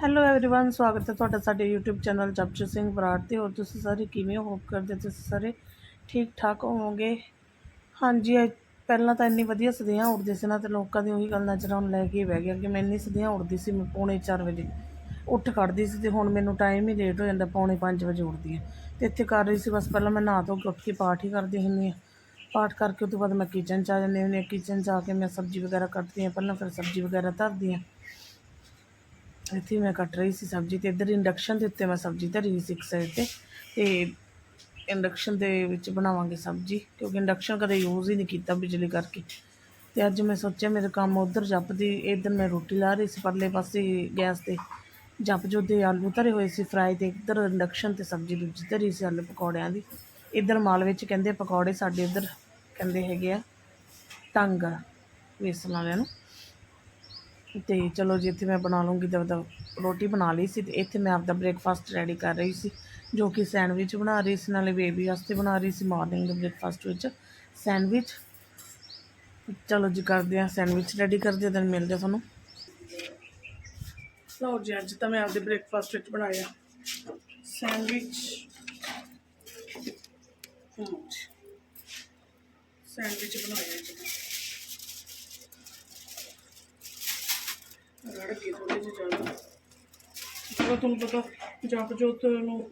Hello everyone ਸਵਾਗਤ ਹੈ ਤੁਹਾਡਾ ਸਾਡੇ YouTube ਚੈਨਲ ਜਪਜੀਤ ਸਿੰਘ ਬਰਾੜ ਤੇ ਹੋਰ ਤੁਸੀਂ ਸਾਰੇ ਕਿਵੇਂ ਹੋ ਹੋਪ ਕਰਦੇ ਤੁਸੀਂ ਸਾਰੇ ਠੀਕ ਠਾਕ ਹੋਵੋਗੇ ਹਾਂਜੀ ਅੱਜ ਪਹਿਲਾਂ ਤਾਂ ਇੰਨੀ ਵਧੀਆ ਸਦੀਆਂ ਉੱਡਦੇ ਸੀ ਨਾ ਤੇ ਲੋਕਾਂ ਦੀ ਉਹੀ ਗੱਲ ਨਜ਼ਰ ਆਉਣ ਲੈ ਕੇ ਹੀ ਬਹਿ ਗਿਆ ਕਿ ਮੈਂ ਇੰਨੀ ਸਦੀਆਂ ਉੱਡਦੀ ਸੀ ਮੈਂ ਪੌਣੇ 4 ਵਜੇ ਉੱਠ ਖੜਦੀ ਸੀ ਤੇ ਹੁਣ ਮੈਨੂੰ ਟਾਈਮ ਹੀ ਲੇਟ ਹੋ ਜਾਂਦਾ ਪੌਣੇ 5 ਵਜੇ ਉੱਠਦੀ ਹਾਂ ਤੇ ਇੱਥੇ ਕਰ ਰਹੀ ਸੀ ਬਸ ਪਹਿਲਾਂ ਮੈਂ ਨਹਾ ਧੋ ਕੇ ਉੱਠ ਕੇ ਪਾਠ ਹੀ ਕਰਦੀ ਹੁੰਦੀ ਹਾਂ ਪਾਠ ਕਰਕੇ ਉਸ ਤੋਂ ਬਾਅਦ ਮੈਂ ਕਿਚਨ 'ਚ ਆ ਜਾਂਦੀ ਹੁੰਦੀ ਹਾਂ ਕਿਚਨ 'ਚ ਆ ਕੇ ਮੈਂ ਸਬਜ਼ੀ ਵਗੈਰਾ ਕੱਟਦੀ ਹਾਂ ਪਹਿਲਾਂ ਫਿਰ ਸਬਜ਼ੀ ਵਗੈਰਾ ਧਰਦੀ ਹਾਂ ਇੱਥੇ ਮੈਂ ਕੱਟ ਰਹੀ ਸੀ ਸਬਜ਼ੀ ਤੇ ਇੱਧਰ ਇੰਡਕਸ਼ਨ ਦੇ ਉੱਤੇ ਮੈਂ ਸਬਜ਼ੀ ਧਰੀ ਸੀ ਇੱਕ ਸਾਈਡ ਤੇ ਤੇ ਇੰਡਕਸ਼ਨ ਦੇ ਵਿੱਚ ਬਣਾਵਾਂਗੇ ਸਬਜ਼ੀ ਕਿਉਂਕਿ ਇੰਡਕਸ਼ਨ ਕਦੇ ਯੂਜ਼ ਹੀ ਨਹੀਂ ਕੀਤਾ ਬਿਜਲੀ ਕਰਕੇ। ਤੇ ਅੱਜ ਮੈਂ ਸੋਚਿਆ ਮੇਰੇ ਕੰਮ ਉਧਰ ਜਪਦੀ, ਇੱਧਰ ਮੈਂ ਰੋਟੀ ਲਾ ਰਹੀ ਸੀ ਪਰਲੇ ਪਾਸੇ ਗੈਸ ਤੇ। ਜੱਪ ਜੋ ਦੇ ਆਲੂ ਧਰੇ ਹੋਏ ਸੀ ਫਰਾਈ ਤੇ, ਇੱਧਰ ਇੰਡਕਸ਼ਨ ਤੇ ਸਬਜ਼ੀ ਦੂਜੀ ਧਰੀ ਸੀ ਆਲੂ ਪਕੌੜਿਆਂ ਦੀ। ਇੱਧਰ ਮਾਲ ਵਿੱਚ ਕਹਿੰਦੇ ਪਕੌੜੇ ਸਾਡੇ ਇੱਧਰ ਕਹਿੰਦੇ ਹੈਗੇ ਆ, ਟੰਗ ਵੇਸਣ ਵਾਲਿਆਂ ਨੂੰ। ਅਤੇ ਚਲੋ ਜੀ ਇੱਥੇ ਮੈਂ ਬਣਾ ਲੂੰਗੀ ਦਬ ਦਬ ਰੋਟੀ ਬਣਾ ਲਈ ਸੀ ਅਤੇ ਇੱਥੇ ਮੈਂ ਆਪਦਾ ਬ੍ਰੇਕਫਾਸਟ ਰੈਡੀ ਕਰ ਰਹੀ ਸੀ ਜੋ ਕਿ ਸੈਂਡਵਿਚ ਬਣਾ ਰਹੀ ਸੀ ਨਾਲੇ ਬੇਬੀ ਵਾਸਤੇ ਬਣਾ ਰਹੀ ਸੀ ਮਾਰਨਿੰਗ ਦੇ ਬ੍ਰੇਕਫਾਸਟ ਵਿੱਚ। ਸੈਂਡਵਿਚ? ਚਲੋ ਜੀ ਕਰਦੇ ਆ ਸੈਂਡਵਿਚ ਰੈਡੀ ਕਰਦੇ ਹਾਂ, then ਮਿਲਦੇ ਤੁਹਾਨੂੰ। ਲਓ ਜੀ ਅੱਜ ਤਾਂ ਮੈਂ ਆਪਦੇ ਬ੍ਰੇਕਫਾਸਟ ਵਿੱਚ ਬਣਾਇਆ ਸੈਂਡਵਿਚ। ਸੈਂਡਵਿਚ ਬਣਾਇਆ ਅੱਜ ਰੜ ਗਈ ਥੋੜੀ ਜਿਹੀ ਜ਼ਿਆਦਾ। ਜਦੋਂ ਤੁਹਾਨੂੰ ਪਤਾ, ਜਪ ਜੋਤ ਨੂੰ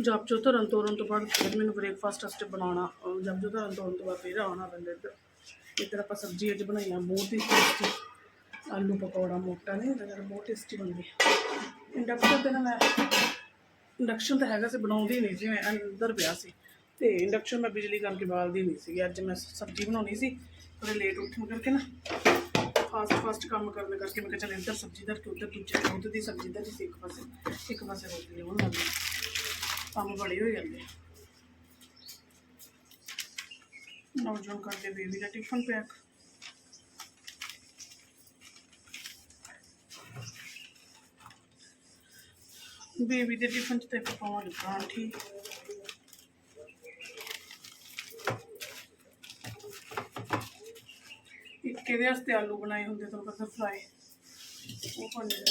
ਜਪ ਜੋ ਧਰਨ ਤੋਰਨ ਤੋਂ ਬਾਅਦ ਫਿਰ ਮੈਨੂੰ ਬ੍ਰੇਕਫਾਸਟ ਵਾਸਤੇ ਬਣਾਉਣਾ ਜਪ ਜੋ ਧਰਨ ਤੋਰਨ ਤੋਂ ਬਾਅਦ ਫਿਰ ਆਉਣਾ ਪੈਂਦਾ ਇੱਧਰ ਇੱਧਰ ਆਪਾਂ ਸਬਜ਼ੀ ਅੱਜ ਬਣਾਈ ਬਣਾਈਆਂ, ਬਹੁਤ ਹੀ ਟੇਸਟੀ ਆਲੂ ਪਕੌੜਾ ਮੋਟਾ ਨਹੀਂ ਜਿਹੜਾ, ਬਹੁਤ ਟੇਸਟੀ ਬਣਦੀ। ਇੰਡਕਸ਼ਨ ਤੇ ਨਾ ਮੈਂ ਇੰਡਕਸ਼ਨ ਤਾਂ ਹੈਗਾ ਸੀ, ਬਣਾਉਂਦੀ ਨਹੀਂ ਸੀ ਮੈਂ, ਅੰਦਰ ਪਿਆ ਸੀ। ਤੇ ਇੰਡਕਸ਼ਨ ਮੈਂ ਬਿਜਲੀ ਕਰਕੇ ਬਾਲਦੀ ਨਹੀਂ ਸੀ ਅੱਜ ਮੈਂ ਸਬਜ਼ੀ ਬਣਾਉਣੀ ਸੀ ਥੋੜੇ ਲੇਟ ਉੱਠਣ ਕਰਕੇ ਨਾ। ਫਾਸਟ ਫਾਸਟ ਕੰਮ ਕਰਨ ਕਰਕੇ ਮੈਂ ਕਿਹਾ ਚੱਲ ਇੱਧਰ ਸਬਜ਼ੀ ਧਰ ਕੇ ਉੱਧਰ ਦੂਜੇ ਦੁੱਧ ਦੀ ਸਬਜ਼ੀ ਧਰੀ ਸੀ ਇੱਕ ਪਾਸੇ ਇੱਕ ਪਾਸੇ ਰੋਟੀ ਲਿਆਉਣ ਲੱਗ ਗਈ ਕੰਮ ਬੜੇ ਹੋ ਜਾਂਦੇ ਨੌਜਵਾਨ ਕਰਦੇ ਬੇਬੀ ਦਾ ਟਿਫਨ ਪੈਕ ਬੇਬੀ ਦੇ ਟਿਫਨ ਚ ਤੇ ਇੱਕ ਪਾਉਣ ਪਰਾਂਠੀ ਇੱਕ ਇਹਦੇ ਵਾਸਤੇ ਆਲੂ ਬਣਾਏ ਹੁੰਦੇ ਤੁਹਾਨੂੰ ਪਤਾ ਫਰਾਈ ਉਹ ਬਣੇ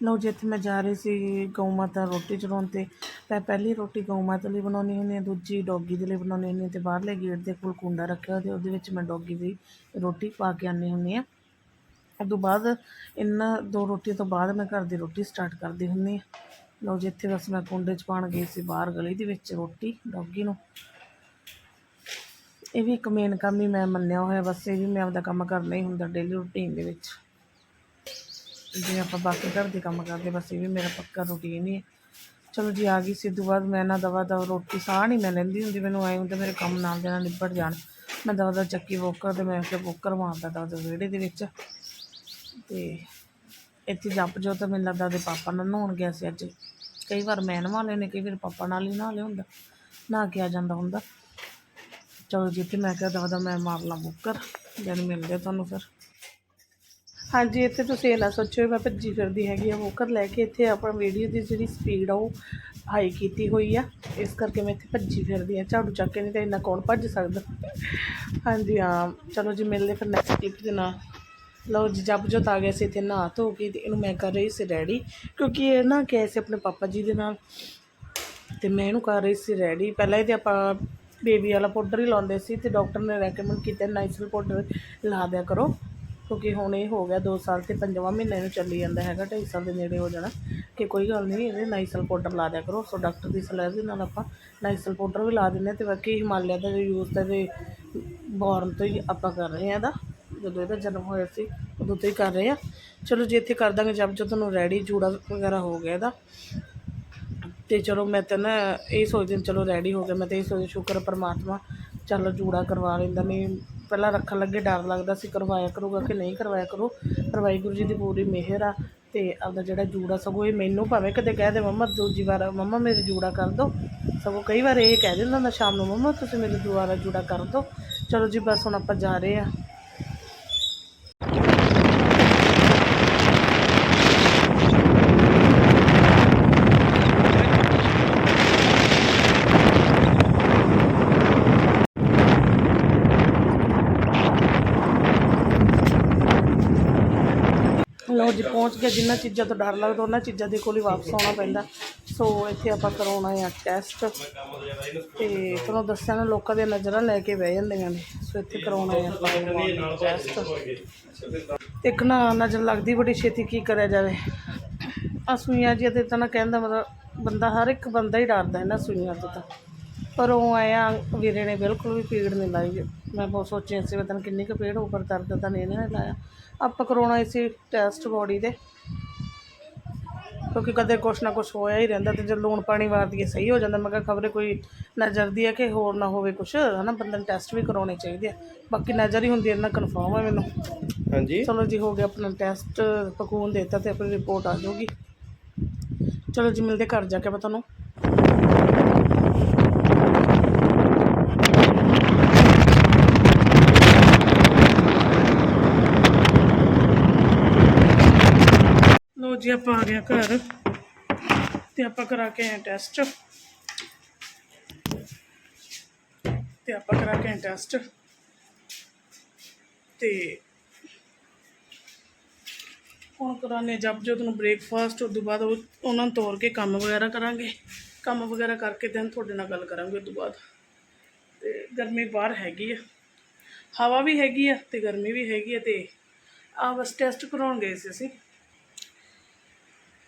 ਲਓ ਜੀ, ਇੱਥੇ ਮੈਂ ਜਾ ਰਹੀ ਸੀ ਗਊ ਮਾਤਾ ਰੋਟੀ ਚੜਾਉਣ ਤੇ। ਮੈਂ ਪਹਿਲੀ ਰੋਟੀ ਗਊ ਮਾਤਾ ਲਈ ਬਣਾਉਣੀ ਹੁੰਦੀ ਹੈ, ਦੂਜੀ ਡੌਗੀ ਦੇ ਲਈ ਬਣਾਉਣੀ ਹੁੰਦੀ ਹੈ ਤੇ ਬਾਹਰਲੇ ਗੇਟ ਦੇ ਕੋਲ ਕੁੰਡਾ ਰੱਖਿਆ ਤੇ ਉਹਦੇ ਵਿੱਚ ਮੈਂ ਡੌਗੀ ਦੀ ਰੋਟੀ ਪਾ ਕੇ ਆਉਂਦੀ ਹੁੰਦੀ ਹਾਂ। ਉਸ ਤੋਂ ਬਾਅਦ ਇਹਨਾਂ ਦੋ ਰੋਟੀ ਤੋਂ ਬਾਅਦ ਮੈਂ ਘਰ ਦੀ ਰੋਟੀ ਸਟਾਰਟ ਕਰਦੀ ਹੁੰਦੀ ਹਾਂ। ਲਓ ਜੀ, ਇੱਥੇ ਬਸ ਮੈਂ ਕੁੰਡੇ 'ਚ ਪਾਣ ਗਈ ਸੀ, ਬਾਹਰ ਗਲੀ ਦੇ ਵਿੱਚ ਰੋਟੀ, ਡੌਗੀ ਨੂੰ। ਇਹ ਵੀ ਇੱਕ ਮੇਨ ਕੰਮ ਹੀ ਮੈਂ ਮੰਨਿਆ ਹੋਇਆ, ਬਸ ਇਹ ਵੀ ਮੈਂ ਆਪਦਾ ਕੰਮ ਕਰਨਾ ਹੀ ਹੁੰਦਾ ਡੇਲੀ ਰੂਟੀਨ ਦੇ ਵਿੱਚ। ਜਿਵੇਂ ਆਪਾਂ ਬਾਕੀ ਘਰ ਦੇ ਕੰਮ ਕਰਦੇ, ਬਸ ਇਹ ਵੀ ਮੇਰਾ ਪੱਕਾ ਰੂਟੀਨ ਹੀ ਹੈ। ਚਲੋ ਜੀ, ਆ ਗਈ ਸਿੱਧੂ ਬਾਅਦ, ਮੈਂ ਨਾ ਦਵਾ ਦਵਾ ਰੋਟੀ ਸਾਹ ਨਹੀਂ ਮੈਂ ਲੈਂਦੀ ਹੁੰਦੀ, ਮੈਨੂੰ ਐਂ ਹੁੰਦਾ ਮੇਰੇ ਕੰਮ ਨਾਲ ਦੇ ਨਾਲ ਨਿਬੜ ਜਾਣ। ਮੈਂ ਦਵਾ ਦਾ ਚੱਕੀ ਵੋਕਰ ਤੇ ਮੈਂ ਫਿਰ ਵੋਕਰ ਮਾਰਦਾ ਦਵਾ ਦਵਾ ਵਿਹੜੇ ਦੇ ਵਿੱਚ। ਤੇ ਇੱਥੇ ਜੱਪ ਜੋ ਤਾਂ ਮੈਨੂੰ ਲੱਗਦਾ ਦੇ ਪਾਪਾ ਨਾਲ ਨਹਾਉਣ ਗਿਆ ਸੀ ਅੱਜ। ਕਈ ਵਾਰ ਮੈਂ ਨਹਾ ਲੈਨੇ ਕਈ ਵਾਰ ਪਾਪਾ ਨਾਲ ਹੀ ਨਹਾ ਲਿਆ ਹੁੰਦਾ। ਨਹਾ ਕੇ ਆ ਜਾਂਦਾ ਹੁੰਦਾ। ਚਲੋ ਜਿੱਥੇ ਮੈਂ ਕਿਹਾ ਦਵਾ ਮੈਂ ਮਾਰ ਲਾਂ ਬੁੱਕਰ, ਜਦ ਮਿਲਦੇ ਆ ਤੁਹਾਨੂੰ ਫਿਰ। ਹਾਂਜੀ, ਇੱਥੇ ਤੁਸੀਂ ਇਹ ਨਾ ਸੋਚਿਓ ਮੈਂ ਭੱਜੀ ਫਿਰਦੀ ਹੈਗੀ ਆ ਵੋਕਰ ਲੈ ਕੇ। ਇੱਥੇ ਆਪਣਾ ਵੀਡੀਓ ਦੀ ਜਿਹੜੀ ਸਪੀਡ ਆ ਉਹ ਹਾਈ ਕੀਤੀ ਹੋਈ ਆ। ਇਸ ਕਰਕੇ ਮੈਂ ਇੱਥੇ ਭੱਜੀ ਫਿਰਦੀ ਆ। ਝਾੜੂ ਚੱਕ ਕੇ ਨਹੀਂ ਤਾਂ ਇੰਨਾ ਕੌਣ ਭੱਜ ਸਕਦਾ। ਹਾਂਜੀ, ਹਾਂ, ਚਲੋ ਜੀ, ਮਿਲਦੇ ਫਿਰ ਨੈਕਸਟ ਕਲਿੱਪ ਦੇ ਨਾਲ। ਲਓ ਜੀ, ਜੱਬ ਜੋਤ ਆ ਗਿਆ ਸੀ, ਇੱਥੇ ਨਹਾ ਧੋ ਕੇ ਤੇ ਇਹਨੂੰ ਮੈਂ ਕਰ ਰਹੀ ਸੀ ਰੈਡੀ ਕਿਉਂਕਿ ਇਹ ਨਾ ਗਿਆ ਸੀ ਆਪਣੇ ਪਾਪਾ ਜੀ ਦੇ ਨਾਲ। ਤੇ ਮੈਂ ਇਹਨੂੰ ਕਰ ਰਹੀ ਸੀ ਰੈਡੀ ਪਹਿਲਾਂ ਇਹਦੇ ਆਪਾਂ ਬੇਬੀ ਵਾਲਾ ਪਾਊਡਰ ਹੀ ਲਾਉਂਦੇ ਸੀ ਤੇ ਡਾਕਟਰ ਨੇ ਰეკਮੈਂਡ ਕੀਤਾ ਨਾਈਸਲ ਪਾਊਡਰ ਲਾ ਦਿਆ ਕਰੋ, ਕਿਉਂਕਿ ਹੁਣ ਇਹ ਹੋ ਗਿਆ 2 ਸਾਲ ਤੇ ਪੰਜਵਾਂ ਮਹੀਨਾ ਨੂੰ ਚੱਲੀ ਜਾਂਦਾ ਹੈਗਾ 2.5 ਸਾਲ ਦੇ ਨੇੜੇ ਹੋ ਜਾਣਾ, ਕਿ ਕੋਈ ਗੱਲ ਨਹੀਂ, ਇਹਦੇ ਨਾਈਸਲ ਪਾਊਡਰ ਲਾ ਦਿਆ ਕਰੋ। ਸੋ ਡਾਕਟਰ ਦੀ ਸਲਾਹ ਦੇ ਨਾਲ ਆਪਾਂ ਨਾਈਸਲ ਪਾਊਡਰ ਵੀ ਲਾ ਦਿੰਦੇ ਹਾਂ ਤੇ ਬਾਕੀ ਹਿਮਾਲਿਆ ਦਾ ਯੂਜ਼ ਤਾਂ ਇਹ ਬੋਰਨ ਤੋਂ ਹੀ ਆਪਾਂ ਕਰ ਰਹੇ ਹਾਂ ਇਹਦਾ, ਜਦੋਂ ਇਹਦਾ ਜਨਮ ਹੋਇਆ ਸੀ, ਉਦੋਂ ਤੋਂ ਹੀ ਕਰ ਰਹੇ ਆ ਚਲੋ ਜੇ ਇੱਥੇ ਕਰ ਦਾਂਗੇ, ਜਦ ਜੋ ਤੁਹਾਨੂੰ ਰੈਡੀ ਜੂੜਾ ਵਗੈਰਾ ਹੋ ਗਿਆ ਇਹਦਾ ਤੇ ਚਲੋ ਮੈਂ ਤਾਂ ਨਾ ਇਹ ਸੋਚਦੀ ਚਲੋ ਰੈਡੀ ਹੋ ਗਿਆ, ਮੈਂ ਤਾਂ ਇਹ ਸੋਚ ਸ਼ੁਕਰ ਪਰਮਾਤਮਾ, ਚੱਲ ਜੂੜਾ ਕਰਵਾ ਲੈਂਦਾ। ਨਹੀਂ ਪਹਿਲਾਂ ਰੱਖਣ ਲੱਗੇ ਡਰ ਲੱਗਦਾ ਸੀ, ਕਰਵਾਇਆ ਕਰੂਗਾ ਕਿ ਨਹੀਂ ਕਰਵਾਇਆ ਕਰੂ, ਪਰ ਵਾਹਿਗੁਰੂ ਜੀ ਦੀ ਪੂਰੀ ਮਿਹਰ ਆ ਤੇ ਆਪਦਾ ਜਿਹੜਾ ਜੂੜਾ ਸਗੋਂ ਇਹ ਮੈਨੂੰ ਭਾਵੇਂ ਕਦੇ ਕਹਿ ਦੇ, ਮੰਮਾ, ਦੂਜੀ ਵਾਰ ਮੰਮਾ, ਮੇਰੇ ਜੂੜਾ ਕਰ ਦਿਓ ਸਗੋਂ ਕਈ ਵਾਰ ਇਹ ਕਹਿ ਦਿੰਦਾ ਹੁੰਦਾ, ਸ਼ਾਮ ਨੂੰ ਮੰਮਾ, ਤੁਸੀਂ ਮੇਰੇ ਦੁਆਰਾ ਜੂੜਾ ਕਰ ਦਿਓ ਚਲੋ ਜੀ, ਬਸ ਹੁਣ ਆਪਾਂ ਜਾ ਰਹੇ ਆ ਲਓ ਜੀ ਪਹੁੰਚ ਗਿਆ, ਜਿੰਨਾ ਚੀਜ਼ਾਂ ਤੋਂ ਡਰ ਲੱਗਦਾ, ਉਹਨਾਂ ਚੀਜ਼ਾਂ ਦੇ ਕੋਲ ਹੀ ਵਾਪਸ ਆਉਣਾ ਪੈਂਦਾ। ਸੋ ਇੱਥੇ ਆਪਾਂ ਕਰਾਉਣਾ ਆ ਟੈਸਟ ਤੇ ਤੁਹਾਨੂੰ ਦੱਸਿਆ ਨਾ, ਲੋਕਾਂ ਦੀਆਂ ਨਜ਼ਰਾਂ ਲੈ ਕੇ ਬਹਿ ਜਾਂਦੀਆਂ ਨੇ। ਸੋ ਇੱਥੇ ਕਰਾਉਣਾ ਆ ਆਪਾਂ ਟੈਸਟ ਇੱਕ ਨਾ ਨਜ਼ਰ ਲੱਗਦੀ ਬੜੀ ਛੇਤੀ ਕੀ ਕਰਿਆ ਜਾਵੇ। ਆ ਸੂਈਆਂ ਜੀ ਤੇ ਤਾਂ ਨਾ ਕਹਿੰਦਾ ਮਤਲਬ ਬੰਦਾ ਹਰ ਇੱਕ ਬੰਦਾ ਹੀ ਡਰਦਾ ਇਹਨਾਂ ਸੂਈਆਂ ਤੋਂ ਤਾਂ। ਪਰ ਉਹ ਆਇਆ ਵੀਰੇ ਨੇ ਬਿਲਕੁਲ ਵੀ ਪੀੜ ਨਹੀਂ ਲਾਈ। ਮੈਂ ਬਹੁਤ ਸੋਚਿਆ ਸੀ ਪਤਾ ਨਹੀਂ ਕਿੰਨੀ ਕੁ ਪੀੜ ਉੱਪਰ ਦਰਦ ਤਾਂ ਨਹੀਂ ਇਹਨੇ ਲਾਇਆ। ਆਪਾਂ ਕਰਾਉਣਾ ਸੀ ਟੈਸਟ ਬੋਡੀ ਦੇ। ਕਿਉਂਕਿ ਕਦੇ ਕੁਛ ਨਾ ਕੁਛ ਹੋਇਆ ਹੀ ਰਹਿੰਦਾ ਤੇ ਜੇ ਲੂਣ ਪਾਣੀ ਵਾਰ ਦੀਏ ਸਹੀ ਹੋ ਜਾਂਦਾ ਮੈਂ ਕਿਹਾ ਖਬਰੇ ਕੋਈ ਨਜ਼ਰ ਦੀ ਹੈ ਕਿ ਹੋਰ ਨਾ ਹੋਵੇ ਕੁਛ ਹਨਾ? ਬੰਦੇ ਨੂੰ ਟੈਸਟ ਵੀ ਕਰਾਉਣੇ ਚਾਹੀਦੇ ਆ। ਬਾਕੀ ਨਜ਼ਰ ਹੀ ਹੁੰਦੀ ਹੈ ਨਾ ਕਨਫਰਮ ਹੈ ਮੈਨੂੰ। ਹਾਂਜੀ। ਚਲੋ ਜੀ ਹੋ ਗਿਆ ਆਪਣਾ ਟੈਸਟ ਪਕੂਨ ਦੇਤਾ ਤੇ ਆਪਣੀ ਰਿਪੋਰਟ ਆ ਜਾਊਗੀ। ਚਲੋ ਜੀ ਮਿਲਦੇ ਘਰ ਜਾ ਕੇ ਮੈਂ ਤੁਹਾਨੂੰ। ਲੋ ਜੀ ਆਪਾਂ ਆ ਗਏ ਘਰ ਤੇ ਆਪਾਂ ਕਰਾ ਕੇ ਆਏ ਟੈਸਟ ਤੇ ਆਪਾਂ ਕਰਾ ਕੇ ਆਏ ਟੈਸਟ ਤੇ ਹੁਣ ਕਰਾਂਗੇ ਜਬ ਜਦ ਨੂੰ ਬ੍ਰੇਕਫਾਸਟ ਉਸ ਤੋਂ ਬਾਅਦ ਉਹ- ਉਹਨਾਂ ਨੂੰ ਤੋਰ ਕੇ ਕੰਮ ਵਗੈਰਾ ਕਰਾਂਗੇ। ਕੰਮ ਵਗੈਰਾ ਕਰਕੇ ਦਿਨ ਤੁਹਾਡੇ ਨਾਲ ਗੱਲ ਕਰਾਂਗੇ ਉਸ ਤੋਂ ਬਾਅਦ। ਤੇ ਗਰਮੀ ਬਾਹਰ ਹੈਗੀ ਆ। ਹਵਾ ਵੀ ਹੈਗੀ ਆ ਤੇ ਗਰਮੀ ਵੀ ਹੈਗੀ ਆ ਤੇ ਆ ਬਸ ਟੈਸਟ ਕਰਾਉਣ ਗਏ ਸੀ ਅਸੀਂ।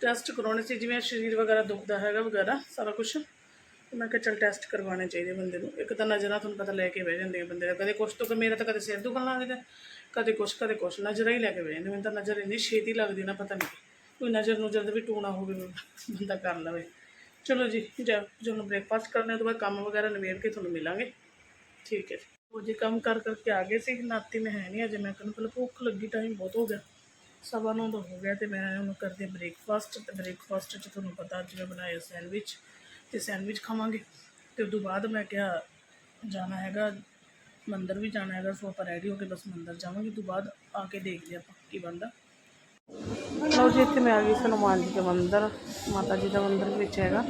ਟੈਸਟ ਕਰਾਉਣੇ ਸੀ, ਜਿਵੇਂ ਸਰੀਰ ਵਗੈਰਾ ਦੁਖਦਾ ਹੈਗਾ ਵਗੈਰਾ, ਸਾਰਾ ਕੁਝ ਮੈਂ ਕਿਹਾ ਚਲ ਟੈਸਟ ਕਰਵਾਉਣੇ ਚਾਹੀਦੇ ਬੰਦੇ ਨੂੰ। ਇੱਕ ਤਾਂ ਨਜ਼ਰਾਂ ਤੁਹਾਨੂੰ ਪਤਾ ਲੈ ਕੇ ਬਹਿ ਜਾਂਦੇ ਆ ਬੰਦੇ। ਦਾ ਕਦੇ ਕੁਛ ਤੋਂ, ਮੇਰਾ ਤਾਂ ਕਦੇ ਸਿਰ ਦੁਖਣ ਲੱਗ ਜਾਂਦਾ। ਕਦੇ ਕੁਛ ਕਦੇ ਕੁਛ, ਨਜ਼ਰਾਂ ਹੀ ਲੈ ਕੇ ਬਹਿ ਜਾਂਦੇ। ਮੈਨੂੰ ਤਾਂ ਨਜ਼ਰ ਇੰਨੀ ਛੇਤੀ ਲੱਗਦੀ ਨਾ, ਪਤਾ ਨਹੀਂ। ਕੋਈ ਨਜ਼ਰ ਨੂੰ ਜਦ ਵੀ ਟੂਣਾ ਹੋਵੇ, ਬੰਦਾ ਕਰ ਲਵੇ। ਚਲੋ ਜੀ ਜਦ ਜਦੋਂ ਬ੍ਰੇਕਫਾਸਟ ਕਰਨੇ ਤੋਂ ਬਾਅਦ ਕੰਮ ਵਗੈਰਾ ਨਿਬੇੜ ਕੇ ਤੁਹਾਨੂੰ ਮਿਲਾਂਗੇ। ਠੀਕ ਹੈ ਉਹ ਜੀ ਕੰਮ ਕਰ, ਕਰਕੇ ਆ ਗਏ ਸੀ, ਨਾਤੀ ਮੈਂ ਹੈ ਨਹੀਂ ਅਜੇ। ਮੈਂ ਕਹਿੰਦਾ ਪਹਿਲਾਂ ਭੁੱਖ ਲੱਗੀ ਟਾਈਮ ਬਹੁਤ ਹੋ ਗਿਆ। ਸਵਾ ਨੂੰ ਦਾ ਹੋ ਗਿਆ ਤੇ ਮੈਂ ਉਹਨੂੰ ਕਰਦੇ ਬ੍ਰੇਕਫਾਸਟ ਤੇ ਬ੍ਰੇਕਫਾਸਟ 'ਚ ਤੁਹਾਨੂੰ ਪਤਾ ਅੱਜ ਮੈਂ ਬਣਾਇਆ ਸੈਂਡਵਿਚ ਤੇ ਸੈਂਡਵਿਚ ਖਾਵਾਂਗੇ ਤੇ ਉਸ ਤੋਂ ਬਾਅਦ ਮੈਂ ਕਿਹਾ ਜਾਣਾ ਹੈਗਾ, ਮੰਦਰ ਵੀ ਜਾਣਾ ਹੈਗਾ, ਸੋ ਆਪਾਂ ਰੈਡੀ ਹੋ ਕੇ ਬਸ ਮੰਦਰ ਜਾਵਾਂਗੇ ਉਸ ਤੋਂ ਬਾਅਦ ਆ ਕੇ ਦੇਖਦੇ ਆਪਾਂ ਕੀ ਬਣਦਾ। ਲਓ ਜੀ, ਇੱਥੇ ਮੈਂ ਆ ਗਈ ਸੀ ਹਨੂੰਮਾਨ ਜੀ ਦਾ ਮੰਦਿਰ, ਮਾਤਾ ਜੀ ਦਾ ਮੰਦਿਰ ਵਿੱਚ ਹੈਗਾ,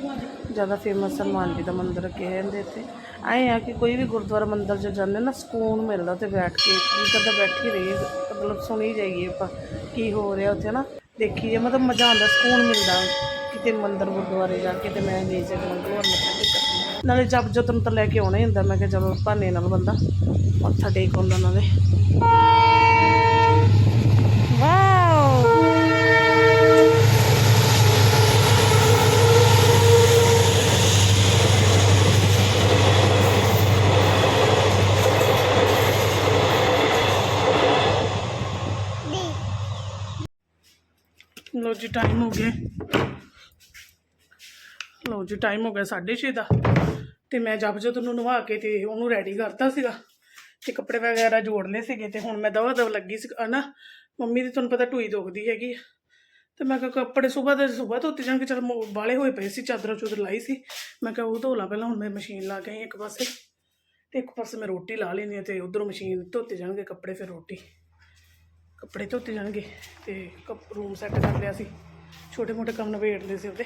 ਜ਼ਿਆਦਾ ਫੇਮਸ ਹਨੂੰਮਾਨ ਜੀ ਦਾ ਮੰਦਿਰ ਕਹਿੰਦੇ ਇੱਥੇ। ਐਂ ਆ ਕਿ ਕੋਈ ਵੀ ਗੁਰਦੁਆਰਾ ਮੰਦਿਰ 'ਚ ਜਾਂਦੇ ਨਾ, ਸਕੂਨ ਮਿਲਦਾ ਤੇ ਬੈਠ ਕੇ ਜੀ ਕਦਾ ਬੈਠੀ ਰਹੀਏ। ਮਤਲਬ ਸੁਣੀ ਜਾਈਏ ਆਪਾਂ ਕੀ ਹੋ ਰਿਹਾ ਉੱਥੇ ਨਾ ਦੇਖੀ ਜੇ, ਮਤਲਬ ਮਜ਼ਾ ਆਉਂਦਾ, ਸਕੂਨ ਮਿਲਦਾ ਕਿਤੇ ਮੰਦਰ ਗੁਰਦੁਆਰੇ ਜਾ ਕੇ ਤੇ ਮੈਂ ਨਹੀਂ ਸੀ ਮੰਗਲਵਾਰ ਮੱਥਾ ਨਾਲੇ ਜਪ ਜਤਨ ਤਾਂ ਲੈ ਕੇ ਆਉਣਾ ਹੀ ਹੁੰਦਾ, ਮੈਂ ਕਿਹਾ ਚਲੋ ਭਾਨੇ ਨਾਲ ਬੰਦਾ, ਮੱਥਾ ਟੇਕ ਆਉਂਦਾ ਨਾਲੇ ਵਾਓ ਲੋ ਜੀ ਟਾਈਮ ਹੋ ਗਿਆ ਲੋ ਟਾਈਮ ਹੋ ਗਿਆ 6:30 ਦਾ, ਤੇ ਮੈਂ ਜਪ ਜਦ ਉਹਨੂੰ ਨਵਾ ਕੇ ਤੇ ਉਹਨੂੰ ਰੈਡੀ ਕਰਤਾ ਸੀਗਾ ਤੇ ਕੱਪੜੇ ਵਗੈਰਾ ਜੋੜ ਸੀਗੇ ਤੇ ਹੁਣ ਮੈਂ ਦਵਾ ਦਵ ਲੱਗੀ ਸੀ ਨਾ ਮੰਮੀ ਦੀ ਤੁਹਾਨੂੰ ਪਤਾ ਟੂਈ ਦੁਖਦੀ ਹੈਗੀ ਆ। ਤੇ ਮੈਂ ਕਿਹਾ ਕੱਪੜੇ ਸਵੇਰ ਦੇ ਸਵੇਰ ਧੋਤੇ ਜਾਣਗੇ, ਚਲ ਬਾਲੇ ਹੋਏ ਪਏ ਸੀ, ਚਾਦਰਾਂ ਚੁਦਰ ਲਾਈ ਸੀ। ਮੈਂ ਕਿਹਾ ਉਹ ਧੋ ਲਾ ਪਹਿਲਾਂ, ਹੁਣ ਮੈਂ ਮਸ਼ੀਨ ਲਾ ਕੇ ਆਈ ਇੱਕ ਪਾਸੇ। ਤੇ ਇੱਕ ਪਾਸੇ ਮੈਂ ਰੋਟੀ ਲਾ ਲੈਣੀ ਤੇ ਉਧਰੋਂ ਮਸ਼ੀਨ ਧੋਤੇ ਜਾਣਗੇ ਕੱਪੜੇ, ਫਿਰ ਰੋਟੀ। ਕੱਪੜੇ ਧੋਤੇ ਜਾਣਗੇ ਤੇ ਕੱਪ ਰੂਮ ਸੈੱਟ ਕਰ ਲਿਆ ਸੀ। ਛੋਟੇ ਮੋਟੇ ਕੰਮ ਨਵੇੜ ਲਏ ਸੀ ਉਹਦੇ।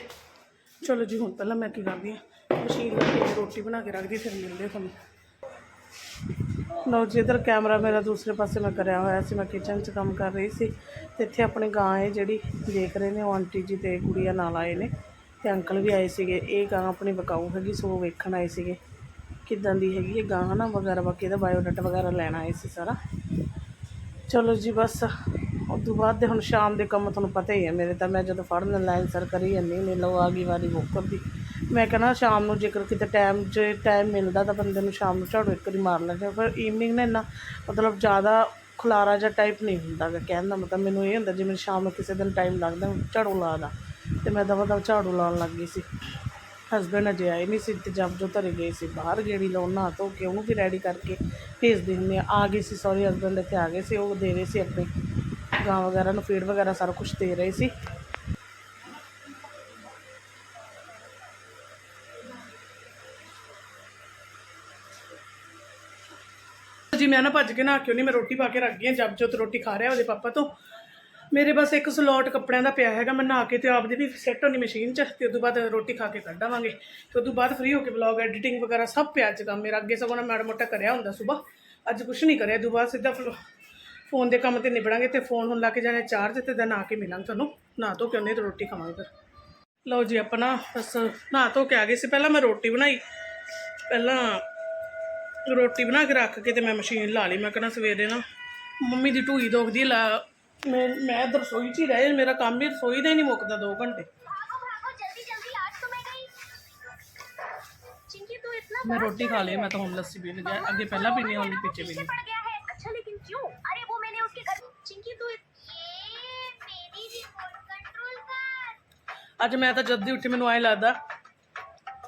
ਚਲੋ ਜੀ, ਹੁਣ ਪਹਿਲਾਂ ਮੈਂ ਕੀ ਕਰਦੀ ਹਾਂ? ਮਸ਼ੀਨ ਲਾ ਕੇ ਰੋਟੀ ਬਣਾ ਕੇ ਰੱਖਦੀ ਫਿਰ ਮਿਲਦੇ ਹਾਂ ਤੁਹਾਨੂੰ। ਲਓ ਜੀ, ਇੱਧਰ ਕੈਮਰਾ ਮੇਰਾ ਦੂਸਰੇ ਪਾਸੇ ਮੈਂ ਕਰਿਆ ਹੋਇਆ ਸੀ। ਮੈਂ ਕਿਚਨ 'ਚ ਕੰਮ ਕਰ ਰਹੀ ਸੀ ਤੇ ਇੱਥੇ ਆਪਣੀ ਗਾਂ ਹੈ ਜਿਹੜੀ ਦੇਖ ਰਹੇ ਨੇ, ਉਹ ਆਂਟੀ ਜੀ ਤੇ ਗੁੜੀਆ ਨਾਲ ਆਏ ਨੇ ਤੇ ਅੰਕਲ ਵੀ ਆਏ ਸੀਗੇ। ਇਹ ਗਾਂ ਆਪਣੀ ਬਕਾਊ ਹੈਗੀ, ਸੋ ਵੇਖਣ ਆਏ ਸੀਗੇ। ਕਿੱਦਾਂ ਦੀ ਹੈਗੀ ਇਹ ਗਾਂ ਨਾ, ਵਗੈਰਾ ਬਾਕੀ ਇਹਦਾ ਬਾਇਓਡਾਟਾ ਵਗੈਰਾ ਲੈਣ ਆਏ ਸੀ ਸਾਰਾ। ਚਲੋ ਜੀ ਬਸ ਉਸ ਤੋਂ ਬਾਅਦ ਦੇ ਹੁਣ ਸ਼ਾਮ ਦੇ ਕੰਮ ਤੁਹਾਨੂੰ ਪਤਾ ਹੀ ਹੈ ਮੇਰੇ ਤਾਂ ਮੈਂ ਜਦੋਂ ਫੜਨ ਲਾਈਨ ਸਰ ਕਰੀ ਜਾਂਦੀ ਨਹੀਂ ਲਓ ਆ ਗਈ ਵਾਰੀ ਵੋਕਰ ਦੀ। ਮੈਂ ਕਹਿੰਦਾ ਸ਼ਾਮ ਨੂੰ ਜੇਕਰ ਕਿਤੇ ਟਾਈਮ ਜੇ ਟਾਈਮ ਮਿਲਦਾ ਤਾਂ ਬੰਦੇ ਨੂੰ ਸ਼ਾਮ ਨੂੰ ਝਾੜੂ ਇੱਕ ਵਾਰੀ ਮਾਰ ਲੈਣਾ ਪਰ ਈਵਨਿੰਗ ਨਾ ਇੰਨਾ ਮਤਲਬ ਜ਼ਿਆਦਾ ਖੁਲਾਰਾ ਜਿਹਾ ਟਾਈਪ ਨਹੀਂ ਹੁੰਦਾ ਗਾ ਕਹਿਣ ਦਾ ਮਤਲਬ। ਮੈਨੂੰ ਇਹ ਹੁੰਦਾ ਜਿਵੇਂ ਸ਼ਾਮ ਨੂੰ ਕਿਸੇ ਦਿਨ ਟਾਈਮ ਲੱਗਦਾ, ਝਾੜੂ ਲਾ ਦਾ ਤੇ ਮੈਂ ਦਵਾ ਦਵਾ ਝਾੜੂ ਲਾਉਣ ਲੱਗ ਗਈ ਸੀ। ਹਸਬੈਂਡ ਅਜੇ ਆਏ ਨਹੀਂ ਸੀ ਤੇ ਜਦ ਜੋ ਧਰੇ ਗਏ ਸੀ, ਬਾਹਰ ਗੇੜੀ ਲਾਉਣ ਨਹਾ ਧੋ ਕੇ ਉਹਨੂੰ ਵੀ ਰੈਡੀ ਕਰਕੇ ਭੇਜਦੇ ਹੁੰਦੇ ਆ ਆ ਗਏ ਸੀ ਸੌਰੀ ਹਸਬੈਂਡ ਇੱਥੇ ਆ ਗਏ ਸੀ, ਉਹ ਦੇ ਰਹੇ ਸੀ ਆਪਣੀ ਗਾਂ ਵਗੈਰਾ ਨੂੰ ਫੀਡ ਵਗੈਰਾ ਸਾਰਾ ਕੁਝ ਦੇ ਰਹੇ ਸੀ। ਜੀ, ਮੈਂ ਨਾ ਭੱਜ ਕੇ ਨਹਾ ਕੇ ਉਹਨੇ ਮੈਂ ਰੋਟੀ ਪਾ ਕੇ ਰੱਖ ਗਈ ਹਾਂ। ਜਦ ਜੋਤ ਰੋਟੀ ਖਾ ਰਿਹਾ ਉਹਦੇ ਪਾਪਾ ਤੋਂ। ਮੇਰੇ ਬਸ ਇੱਕ ਸਲੋਟ ਕੱਪੜਿਆਂ ਦਾ ਪਿਆ ਹੈਗਾ, ਮੈਂ ਨਹਾ ਕੇ ਤੇ ਆਪਦੀ ਵੀ ਸੈੱਟ ਹੋਣੀ ਮਸ਼ੀਨ 'ਚ ਤੇ ਉਦੋਂ ਬਾਅਦ ਰੋਟੀ ਖਾ ਕੇ ਕੱਢਾਵਾਂਗੇ ਤੇ ਉਦੋਂ ਬਾਅਦ ਫ੍ਰੀ ਹੋ ਕੇ ਵਲੌਗ ਐਡੀਟਿੰਗ ਵਗੈਰਾ ਸਭ ਪਿਆ ਅੱਜ ਕੰਮ ਮੇਰਾ ਅੱਗੇ ਸਗੋਂ ਨਾ ਮਾੜਾ ਮੋਟਾ ਕਰਿਆ ਹੁੰਦਾ ਸਵੇਰ ਅੱਜ ਕੁਝ ਨਹੀਂ ਕਰਿਆ, ਉਦੋਂ ਬਾਅਦ ਸਿੱਧਾ ਫੋਨ ਦੇ ਕੰਮ ਤੇ ਨਿਬੜਾਂਗੇ ਤੇ ਫੋਨ ਹੁਣ ਲਾ ਕੇ ਜਾਣੇ ਚਾਰਜ ਤੇ ਦਿਨ ਆ ਕੇ ਮਿਲਾਂਗੇ ਤੁਹਾਨੂੰ। ਨਾ ਧੋ ਕੇ ਉਹਨੇ ਤੇ ਰੋਟੀ ਖਾਵਾਂਗੇ ਫਿਰ। ਲਓ ਜੀ ਆਪਣਾ ਬਸ ਨਹਾ ਧੋ ਕੇ ਆ ਗਏ ਸੀ। ਪਹਿਲਾਂ ਮੈਂ ਰੋਟੀ ਬਣਾਈ। ਪਹਿਲਾਂ ਰੋਟੀ ਬਣਾ ਕੇ ਰੱਖ ਕੇ ਤੇ ਮੈਂ ਮਸ਼ੀਨ ਲਾ ਲਈ। ਮੈਂ ਕਹਿੰਦਾ ਸਵੇਰੇ ਨਾ ਮੰਮੀ ਦੀ ਢੂਈ ਦੋਖਦੀ ਲਾ ਮੈਂ ਮੈਂ ਇੱਧਰ ਰਸੋਈ 'ਚ ਹੀ ਰਹਿ ਮੇਰਾ ਕੰਮ ਹੀ ਰਸੋਈ ਦਾ ਹੀ ਨਹੀਂ ਮੁੱਕਦਾ 2 ਘੰਟੇ भागो भागो जल्दी जल्दी आज तो मैं गई चिंकी तू इतना ਮੈਂ ਰੋਟੀ ਖਾ ਲਈ ਮੈਂ ਤਾਂ ਹੁਣ ਲੱਸੀ ਪੀ ਲਈ ਅੱਗੇ ਪਹਿਲਾਂ ਪੀਣੀ ਹੁਣ ਪਿੱਛੇ पीछे ਪੀਣੀ पड़ गया है अच्छा लेकिन क्यों अरे वो मैंने उसके घर चिंकी तू इत- ये मेरी रिमोट कंट्रोल कर ਅੱਜ ਮੈਂ ਤਾਂ ਜਦ ਦੀ ਉੱਠੀ ਮੈਨੂੰ ਐਂ ਲੱਗਦਾ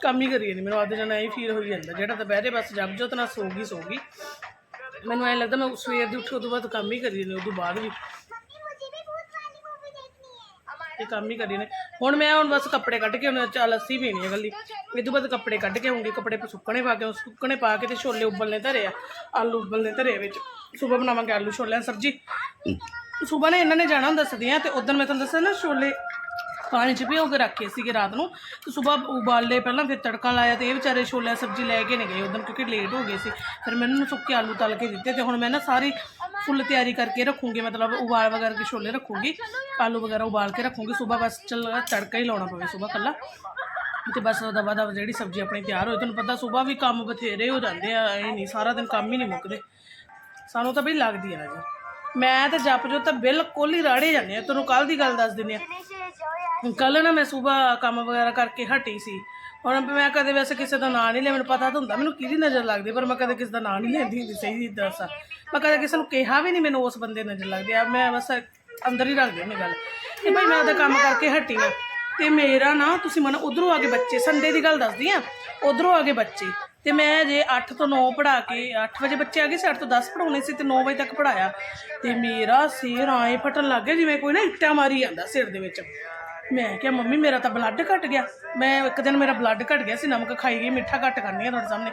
ਕੰਮ ਹੀ ਕਰੀ ਨਹੀਂ ਮੈਨੂੰ ਆਦੇ ਜਨਾ ਇਹ ਫੀਲ ਹੋਈ ਜਾਂਦਾ ਜਿਹੜਾ ਦੁਪਹਿਰੇ ਬਸ ਜਦ ਜੋ ਤਨਾ ਸੋਗੀ ਸੋਗੀ ਮੈਨੂੰ ਐਂ ਲੱਗਦਾ ਮੈਂ ਸਵੇਰ ਦੀ ਉੱਠੀ ਉਦੋਂ ਬਾਅਦ ਕੰਮ ਹੀ ਕਰੀ ਨਹੀਂ ਉਦੋਂ ਬਾਅਦ ਵੀ ਕੇ ਕੰਮ ਹੀ ਕਰੀ ਨੇ। ਹੁਣ ਮੈਂ ਹੁਣ ਬਸ ਕੱਪੜੇ ਕੱਢ ਕੇ ਉਹਨਾਂ ਚਾ ਲੱਸੀ ਪੀਣੀ ਹੈ ਗੱਲੀ ਇਹ ਤੋਂ ਬਾਅਦ ਕੱਪੜੇ ਕੱਢ ਕੇ ਆਉਂਗੀ, ਕੱਪੜੇ ਸੁੱਕਣੇ ਪਾ ਕੇ ਸੁੱਕਣੇ ਪਾ ਕੇ ਤੇ ਛੋਲੇ ਉਬਲਨੇ ਧਰੇ ਆ। ਆਲੂ ਉਬਲਨੇ ਧਰੇ ਵਿੱਚ। ਸਵੇਰ ਬਣਾਵਾਂਗੇ ਆਲੂ ਛੋਲਿਆਂ ਸਬਜੀ। ਸਵੇਰ ਨੇ ਇਹਨਾਂ ਨੇ ਜਾਣਾ ਹੁੰਦਾ ਸਦੀਆਂ ਤੇ ਉਦੋਂ ਮੈਂ ਤੁਹਾਨੂੰ ਦੱਸਿਆ ਨਾ ਛੋਲੇ। ਪਾਣੀ 'ਚ ਭਿਓ ਕੇ ਰੱਖੇ ਸੀਗੇ ਰਾਤ ਨੂੰ ਤੇ ਸਵੇਰ ਉਬਾਲੇ ਪਹਿਲਾਂ ਫਿਰ ਤੜਕਾ ਲਾਇਆ ਤੇ ਇਹ ਵਿਚਾਰੇ ਛੋਲੇ ਸਬਜ਼ੀ ਲੈ ਕੇ ਨਹੀਂ ਗਏ ਉਦੋਂ ਕਿਉਂਕਿ ਲੇਟ ਹੋ ਗਏ ਸੀ। ਫਿਰ ਮੈਂ ਇਹਨਾਂ ਨੂੰ ਸੁੱਕੇ ਆਲੂ ਤਲ ਕੇ ਦਿੱਤੇ ਤੇ ਹੁਣ ਮੈਂ ਨਾ ਸਾਰੀ ਫੁੱਲ ਤਿਆਰੀ ਕਰਕੇ ਰੱਖੂੰਗੀ, ਮਤਲਬ ਉਬਾਲ ਵਗੈਰਾ ਕੇ ਛੋਲੇ ਰੱਖੂੰਗੀ, ਆਲੂ ਵਗੈਰਾ ਉਬਾਲ ਕੇ ਰੱਖੂੰਗੀ ਸਵੇਰ ਬਸ ਚੱਲ ਤੜਕਾ ਹੀ ਲਾਉਣਾ ਪਵੇ ਸਵੇਰ ਕੱਲਾ ਤੇ ਬਸ ਦਵਾ ਦਵਾ ਜਿਹੜੀ ਸਬਜ਼ੀ ਆਪਣੀ ਤਿਆਰ ਹੋਏ ਤੁਹਾਨੂੰ ਪਤਾ ਸਵੇਰ ਵੀ ਕੰਮ ਬਥੇਰੇ ਹੋ ਜਾਂਦੇ ਆ ਇਹ ਨਹੀਂ, ਸਾਰਾ ਦਿਨ ਕੰਮ ਹੀ ਨਹੀਂ ਮੁੱਕਦੇ। ਸਾਨੂੰ ਤਾਂ ਬਈ ਲੱਗਦੀ ਆ ਜੀ। ਮੈਂ ਤਾਂ ਜਪ ਜੋ ਤਾਂ ਬਿਲਕੁਲ ਹੀ ਰਾੜੇ ਜਾਂਦੇ ਆ, ਤੁਹਾਨੂੰ ਕੱਲ ਦੀ ਗੱਲ ਦੱਸ ਦਿੰਦੇ ਆ। ਕੱਲ ਨਾ ਮੈਂ ਸਵੇਰ ਕੰਮ ਵਗੈਰਾ ਕਰਕੇ ਹਟੀ ਸੀ। ਹੁਣ ਮੈਂ ਕਦੇ ਵੈਸੇ ਕਿਸੇ ਦਾ ਨਾਂ ਨਹੀਂ ਲਿਆ, ਮੈਨੂੰ ਪਤਾ ਤਾਂ ਹੁੰਦਾ, ਮੈਨੂੰ ਕਿਹਦੀ ਨਜ਼ਰ ਲੱਗਦੀ, ਪਰ ਮੈਂ ਕਦੇ ਕਿਸੇ ਦਾ ਨਾਂ ਨਹੀਂ ਲੈਂਦੀ ਹੁੰਦੀ ਸਹੀ ਦੱਸਾਂ ਮੈਂ ਕਦੇ ਕਿਸੇ ਨੂੰ ਕਿਹਾ ਵੀ ਨਹੀਂ ਮੈਨੂੰ ਉਸ ਬੰਦੇ ਨਜ਼ਰ ਲੱਗਦੀ, ਆ ਮੈਂ ਬਸ ਅੰਦਰ ਹੀ ਰੱਖਦੀ ਹਾਂ ਗੱਲ। ਕਿ ਭਾਈ ਮੈਂ ਉਹਦਾ ਕੰਮ ਕਰਕੇ ਹਟੀ ਆ। ਤੇ ਮੇਰਾ ਨਾ, ਤੁਸੀਂ ਮਨ, ਉਧਰੋਂ ਆ ਕੇ ਬੱਚੇ, ਸੰਡੇ ਦੀ ਗੱਲ ਦੱਸਦੀ ਆ, ਉਧਰੋਂ ਆ ਕੇ ਬੱਚੇ। ਤੇ ਮੈਂ ਜੇ 8 ਤੋਂ 9 ਪੜਾ ਕੇ 8 ਵਜੇ ਬੱਚੇ ਆ ਗਏ ਸੀ 8 ਤੋਂ 10 ਪੜਾਉਣੇ ਸੀ ਤੇ 9 ਵਜੇ ਤੱਕ ਪੜਾਇਆ ਤੇ ਮੇਰਾ ਸਿਰ ਆਏ ਫਟਣ ਲੱਗ ਗਿਆ, ਜਿਵੇਂ ਕੋਈ ਨਾ ਇੱਟਾਂ ਮਾਰੀ ਜਾਂਦਾ ਸਿਰ ਦੇ ਵਿੱਚ। ਮੈਂ ਕਿਹਾ, ਮੰਮੀ, ਮੇਰਾ ਤਾਂ ਬਲੱਡ ਘਟ ਗਿਆ। ਮੈਂ ਇੱਕ ਦਿਨ ਮੇਰਾ ਬਲੱਡ ਘਟ ਗਿਆ ਸੀ, ਨਮਕ ਖਾਈ ਗਈ, ਮਿੱਠਾ ਘੱਟ ਕਰਨੀ ਆ ਤੁਹਾਡੇ ਸਾਹਮਣੇ।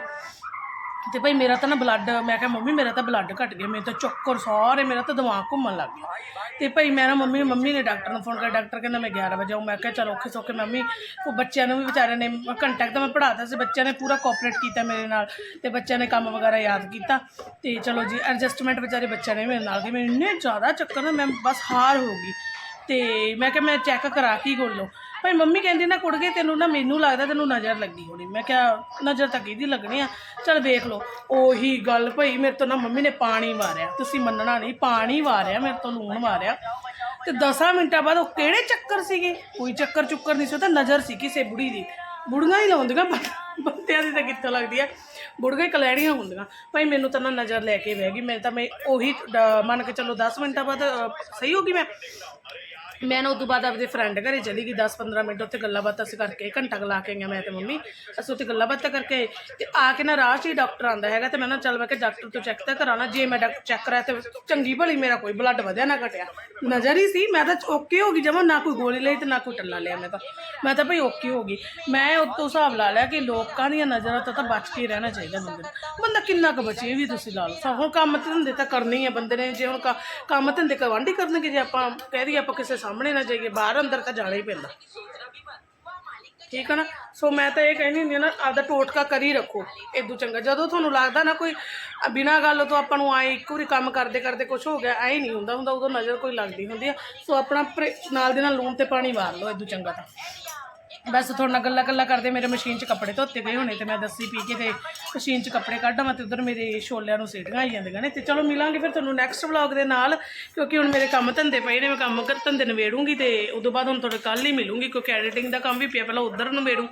ਤੇ ਭਾਈ ਮੇਰਾ ਤਾਂ ਨਾ ਬਲੱਡ ਮੈਂ ਕਿਹਾ, ਮੰਮੀ, ਮੇਰਾ ਤਾਂ ਬਲੱਡ ਘਟ ਗਿਆ ਮੇਰੇ ਤਾਂ ਚੱਕਰ ਸਾਰੇ, ਮੇਰਾ ਤਾਂ ਦਿਮਾਗ ਘੁੰਮਣ ਲੱਗ ਗਿਆ। ਤੇ ਭਾਈ ਮੈਂ ਨਾ ਮੰਮੀ ਮੰਮੀ ਨੇ ਡਾਕਟਰ ਨੂੰ ਫੋਨ ਕਰ ਡਾਕਟਰ ਕਹਿੰਦਾ, ਮੈਂ 11 ਵਜੇ ਆਊਂ। ਮੈਂ ਕਿਹਾ, ਚਲ ਔਖੇ ਸੌਖੇ, ਮੰਮੀ, ਉਹ ਬੱਚਿਆਂ ਨੂੰ ਵੀ ਵਿਚਾਰਿਆਂ ਨੇ ਘੰਟਾ ਕੁ ਤਾਂ ਮੈਂ ਪੜਾਤਾ ਸੀ, ਬੱਚਿਆਂ ਨੇ ਪੂਰਾ ਕੋਆਪਰੇਟ ਕੀਤਾ ਮੇਰੇ ਨਾਲ ਤੇ ਬੱਚਿਆਂ ਨੇ ਕੰਮ ਵਗੈਰਾ ਯਾਦ ਕੀਤਾ ਤੇ ਚਲੋ ਜੀ ਐਡਜਸਟਮੈਂਟ ਵਿਚਾਰੇ ਬੱਚਿਆਂ ਨੇ ਮੇਰੇ ਨਾਲ ਕਿ ਮੈਨੂੰ ਇੰਨੇ ਜ਼ਿਆਦਾ ਚੱਕਰ ਨਾ, ਮੈਂ ਬਸ ਹਾਰ ਹੋ ਗਈ। ਤੇ ਮੈਂ ਕਿਹਾ ਮੈਂ ਚੈੱਕ ਕਰਾ ਕੇ ਹੀ ਭਾਈ ਮੰਮੀ ਕਹਿੰਦੀ ਨਾ ਕੁੜ ਗਈ ਤੈਨੂੰ ਨਾ ਮੈਨੂੰ ਲੱਗਦਾ ਤੈਨੂੰ ਨਜ਼ਰ ਲੱਗੀ ਹੋਣੀ। ਮੈਂ ਕਿਹਾ, ਨਜ਼ਰ ਤਾਂ ਕਿਹਦੀ ਲੱਗਣੀ ਆ? ਚਲ ਵੇਖ ਲਓ। ਉਹੀ ਗੱਲ ਭਾਈ, ਮੇਰੇ ਤੋਂ ਨਾ ਮੰਮੀ ਨੇ ਪਾਣੀ ਮਾਰਿਆ ਤੁਸੀਂ ਮੰਨਣਾ ਨਹੀਂ, ਪਾਣੀ ਮਾਰਿਆ ਮੇਰੇ ਤੋਂ ਲੂਣ ਮਾਰਿਆ ਤੇ 10 ਮਿੰਟਾਂ ਬਾਅਦ ਉਹ ਕਿਹੜੇ ਚੱਕਰ ਸੀਗੇ? ਕੋਈ ਚੱਕਰ ਚੁੱਕਰ ਨਹੀਂ ਸੀ, ਉਹ ਤਾਂ ਨਜ਼ਰ ਸੀ ਕਿਸੇ ਬੁੜੀ ਦੀ। ਬੁੜੀਆਂ ਹੀ ਲਾਉਂਦੀਆਂ ਬੰਦਿਆਂ ਦੀ ਤਾਂ ਕਿੱਥੋਂ ਲੱਗਦੀ ਆ? ਬੁੜੀਆਂ ਹੀ ਕਲੈੜੀਆਂ ਹੁੰਦੀਆਂ। ਭਾਈ ਮੈਨੂੰ ਤਾਂ ਨਾ ਨਜ਼ਰ ਲੈ ਕੇ ਬਹਿ ਗਈ। ਮੈਂ ਤਾਂ ਮੈਂ ਉਹੀ ਮੰਨ ਕੇ ਚੱਲੋ 10 ਮਿੰਟਾਂ ਬਾਅਦ ਸਹੀ ਹੋ ਗਈ ਮੈਂ? ਮੈਂ ਨਾ ਉਦੋਂ ਬਾਅਦ ਆਪਦੇ ਫਰੈਂਡ ਘਰੇ ਚਲੀ ਗਈ 10-15 ਮਿੰਟ ਉੱਥੇ ਗੱਲਾਂ ਬਾਤਾਂ ਅਸੀਂ ਕਰਕੇ ਘੰਟਾ ਕੁ ਲਾ ਕੇ ਆਈਆਂ ਮੈਂ ਤੇ ਮੰਮੀ, ਅਸੀਂ ਉੱਥੇ ਗੱਲਾਂ ਬਾਤਾਂ ਕਰਕੇ ਤੇ ਆ ਕੇ ਨਾ ਰਾਹ 'ਚ ਹੀ ਡਾਕਟਰ ਆਂਦਾ ਹੈਗਾ ਤੇ ਮੈਂ ਨਾ ਚੱਲ ਮੈਂ ਕਿ ਡਾਕਟਰ ਤੋਂ ਚੈੱਕ ਤਾਂ ਕਰਾਣਾ ਜੇ ਮੈਂ ਡਾਕਟਰ ਚੈੱਕ ਕਰਾਇਆ ਤੇ ਚੰਗੀ ਭਲੀ ਮੇਰਾ ਕੋਈ ਬਲੱਡ ਵਧਿਆ ਨਾ ਘਟਿਆ। ਨਜ਼ਰ ਹੀ ਸੀ, ਮੈਂ ਤਾਂ ਓਕੇ ਹੋ ਗਈ ਜਮਾ, ਨਾ ਕੋਈ ਗੋਲੀ ਲਈ ਤੇ ਨਾ ਕੋਈ ਟੱਲਾ ਲਿਆ ਮੈਂ ਤਾਂ। ਮੈਂ ਤਾਂ ਭਈ ਓਕੇ ਹੋ ਗਈ। ਮੈਂ ਉਤੋਂ ਹਿਸਾਬ ਲਾ ਲਿਆ ਕਿ ਲੋਕਾਂ ਦੀਆਂ ਨਜ਼ਰਾਂ ਤੋਂ ਤਾਂ ਬਚ ਕੇ ਰਹਿਣਾ ਚਾਹੀਦਾ ਬੰਦੇ ਨੂੰ। ਬੰਦਾ ਕਿੰਨਾ ਕੁ ਬਚੇ ਵੀ ਤੁਸੀਂ ਲਾ ਲਓ। ਹੁਣ ਕੰਮ ਧੰਦੇ ਤਾਂ ਕਰਨੇ ਹੀ ਆ ਬੰਦੇ ਨੇ, ਜੇ ਹੁਣ ਕੰਮ ਧੰਦੇ ਕਵਾਂਡੀ ਕਰਨਗੇ, ਜੇ ਆਪਾਂ ਕਹਿ ਦਈਏ ਆਪਾਂ ਕਿਸੇ ਸਾਹਮਣੇ ਨਾ ਜਾਈਏ, ਬਾਹਰ ਅੰਦਰ ਤਾਂ ਜਾਣਾ ਹੀ ਪੈਂਦਾ। ਠੀਕ ਹੈ ਨਾ? ਸੋ ਮੈਂ ਤਾਂ ਇਹ ਕਹਿੰਦੀ ਹੁੰਦੀ ਹਾਂ ਨਾ, ਆਪਦਾ ਟੋਟਕਾ ਕਰੀ ਰੱਖੋ ਇਦੋਂ ਚੰਗਾ। ਜਦੋਂ ਤੁਹਾਨੂੰ ਲੱਗਦਾ ਨਾ ਕੋਈ, ਬਿਨਾਂ ਗੱਲ ਤੋਂ ਆਪਾਂ ਨੂੰ ਆਏ ਇੱਕ ਵਾਰੀ ਕੰਮ ਕਰਦੇ ਕਰਦੇ ਕੁਝ ਹੋ ਗਿਆ, ਐ ਨਹੀਂ ਹੁੰਦਾ ਹੁੰਦਾ ਉਦੋਂ ਨਜ਼ਰ ਕੋਈ ਲੱਗਦੀ ਹੁੰਦੀ ਆ। ਸੋ ਆਪਣਾ ਨਾਲ ਦੇ ਨਾਲ ਲੂਣ ਤੇ ਪਾਣੀ ਮਾਰ ਲਓ ਇਦੋਂ ਚੰਗਾ ਤਾਂ। ਬਸ ਤੁਹਾਡੇ ਨਾਲ ਗੱਲਾਂ ਗੱਲਾਂ ਕਰਦੇ ਮੇਰੇ ਮਸ਼ੀਨ 'ਚ ਕੱਪੜੇ ਧੋਤੇ ਗਏ ਹੋਣੇ ਤੇ ਮੈਂ ਦੱਸੀ ਪੀ ਕੇ ਤੇ ਮਸ਼ੀਨ 'ਚ ਕੱਪੜੇ ਕੱਢਾਂ ਮੈਂ ਤੇ ਉਧਰ ਮੇਰੇ ਛੋਲਿਆਂ ਨੂੰ ਸੀਟੀਆਂ ਆਈ ਜਾਂਦੀਆਂ ਨੇ ਤੇ ਚਲੋ ਮਿਲਾਂਗੇ ਫਿਰ ਤੁਹਾਨੂੰ ਨੈਕਸਟ ਵਲੌਗ ਦੇ ਨਾਲ, ਕਿਉਂਕਿ ਹੁਣ ਮੇਰੇ ਕੰਮ ਧੰਦੇ ਪਏ ਨੇ, ਮੈਂ ਕੰਮ ਕਰ ਧੰਦੇ ਨਵੇੜੂੰਗੀ ਤੇ ਉਦੋਂ ਬਾਅਦ ਹੁਣ ਤੁਹਾਡੇ ਕੱਲ ਹੀ ਮਿਲੂੰਗੀ, ਕਿਉਂਕਿ ਐਡੀਟਿੰਗ ਦਾ ਕੰਮ ਵੀ ਪਿਆ, ਪਹਿਲਾਂ ਉਧਰ ਨਿਬੇੜੂ।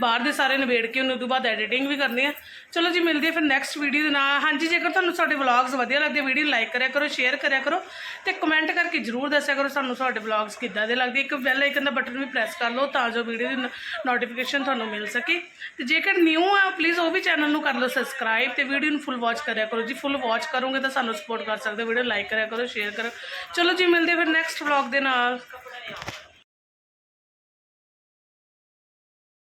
ਬਾਹਰ ਦੇ ਸਾਰੇ ਨਿਬੇੜ ਕੇ ਉਹਨੂੰ ਤੋਂ ਬਾਅਦ ਐਡੀਟਿੰਗ ਵੀ ਕਰਨੀ ਆ। ਚਲੋ ਜੀ, ਮਿਲਦੇ ਆ ਫਿਰ ਨੈਕਸਟ ਵੀਡੀਓ ਦੇ ਨਾਲ। ਹਾਂਜੀ, ਜੇਕਰ ਤੁਹਾਨੂੰ ਸਾਡੇ ਵਲੌਗਸ ਵਧੀਆ ਲੱਗਦੇ ਵੀਡੀਓ ਲਾਈਕ ਕਰਿਆ ਕਰੋ ਸ਼ੇਅਰ ਕਰਿਆ ਕਰੋ ਤੇ ਕਮੈਂਟ ਕਰਕੇ ਜਰੂਰ ਦੱਸਿਆ ਕਰੋ ਸਾਨੂੰ ਸਾਡੇ ਵਲੌਗਸ ਕਿੱਦਾਂ ਦੇ ਲੱਗਦੇ। ਇੱਕ ਬੈਲ ਆਈਕਨ ਦਾ ਬਟਨ ਵੀ ਪ੍ਰੈਸ ਕਰ ਲਓ ਤਾਂ ਜੋ ਵੀਡੀਓ ਦੀ ਨੋਟੀਫਿਕੇਸ਼ਨ ਤੁਹਾਨੂੰ ਮਿਲ ਸਕੇ। ਤੇ ਜੇਕਰ ਨਿਊ ਆ ਪਲੀਜ਼ ਉਹ ਵੀ ਚੈਨਲ ਨੂੰ ਕਰ ਲਓ ਸਬਸਕ੍ਰਾਈਬ ਤੇ ਵੀਡੀਓ ਨੂੰ ਫੁੱਲ ਵਾਚ ਕਰਿਆ ਕਰੋ। ਜੀ ਫੁੱਲ ਵਾਚ ਕਰੋਗੇ ਤਾਂ ਸਾਨੂੰ ਸਪੋਰਟ ਕਰ ਸਕਦੇ ਵੀਡੀਓ ਲਾਈਕ ਕਰਿਆ ਕਰੋ ਸ਼ੇਅਰ ਕਰੋ ਚਲੋ ਜੀ, ਮਿਲਦੇ ਫਿਰ ਨੈਕਸਟ ਵਲੌਗ ਦੇ ਨਾਲ।